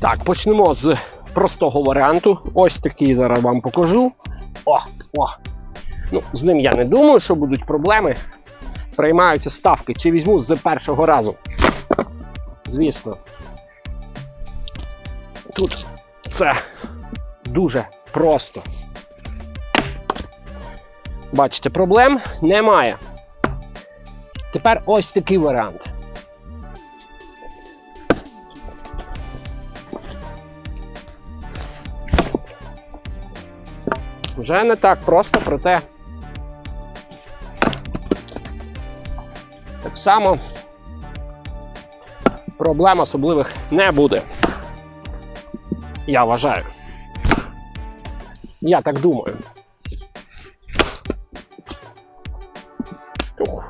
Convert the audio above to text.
Так, почнемо з простого варіанту. Ось такий зараз вам покажу. О, о. Ну, з ним я не думаю, що будуть проблеми. Приймаються ставки. Чи візьму з першого разу? Звісно. Тут це дуже просто. Бачите, проблем немає. Тепер ось такий варіант. Вже не так просто, проте так само проблем особливих не буде. Я вважаю. Я так думаю. Ух.